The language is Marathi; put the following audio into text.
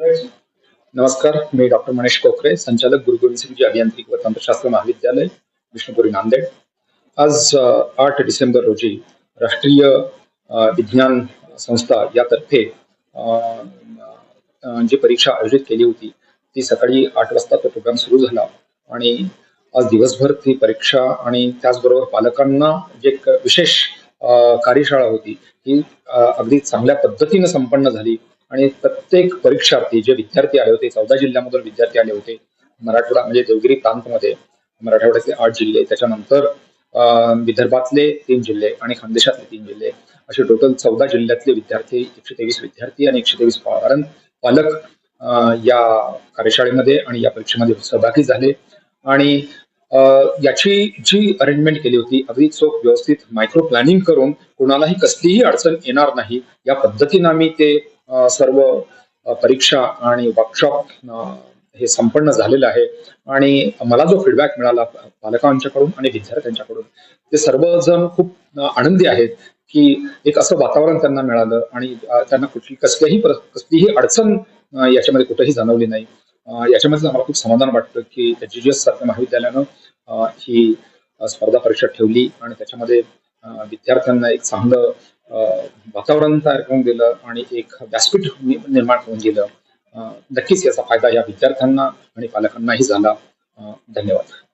नमस्कार मी डॉक्टर मनीष कोकरे संचालक गुरु गोविंद सिंगजी अभियांत्रिकी व तंत्रशास्त्र महाविद्यालय विष्णुपुरी नांदेड. आज आठ डिसेंबर रोजी राष्ट्रीय विज्ञान संस्था यातर्फे जी परीक्षा आयोजित केली होती ती सकाळी आठ वाजता तो प्रोग्राम सुरू झाला आणि आज दिवसभर ती परीक्षा आणि त्याचबरोबर पालकांना जे विशेष कार्यशाळा होती ही अगदी चांगल्या पद्धतीनं संपन्न झाली. आणि प्रत्येक परीक्षार्थी जे विद्यार्थी आले होते चौदा जिल्ह्यामधून विद्यार्थी आले होते मराठवाडा म्हणजे देवगिरी प्रांतमध्ये मराठवाड्यातले आठ जिल्हे त्याच्यानंतर विदर्भातले तीन जिल्हे आणि खानदेशातले तीन जिल्हे. असे टोटल चौदा जिल्ह्यातले विद्यार्थी एकशे तेवीस विद्यार्थी आणि एकशे तेवीस पालक पालक या कार्यशाळेमध्ये आणि या परीक्षेमध्ये सहभागी झाले. आणि याची जी अरेंजमेंट केली होती अगदी चोख व्यवस्थित मायक्रो प्लॅनिंग करून कोणालाही कसलीही अडचण येणार नाही या पद्धतीनं आम्ही ते सर्व परीक्षा आणि वर्कशॉप हे संपन्न झालेलं आहे. आणि मला जो फीडबॅक मिळाला पालकांच्याकडून आणि विद्यार्थ्यांच्याकडून ते सर्वजण खूप आनंदी आहेत की एक असं वातावरण त्यांना मिळालं आणि त्यांना कुठली कसल्याही कसलीही अडचण याच्यामध्ये कुठेही जाणवली नाही. याच्यामध्ये आम्हाला खूप समाधान वाटतं की जीजीएस सारख्या महाविद्यालयानं ही स्पर्धा परीक्षा ठेवली आणि त्याच्यामध्ये विद्यार्थ्यांना एक चांगलं वातावरण तयार करून दिलं आणि एक व्यासपीठ निर्माण करून दिलं. अं, नक्कीच याचा फायदा या विद्यार्थ्यांना आणि पालकांनाही झाला. अं, धन्यवाद.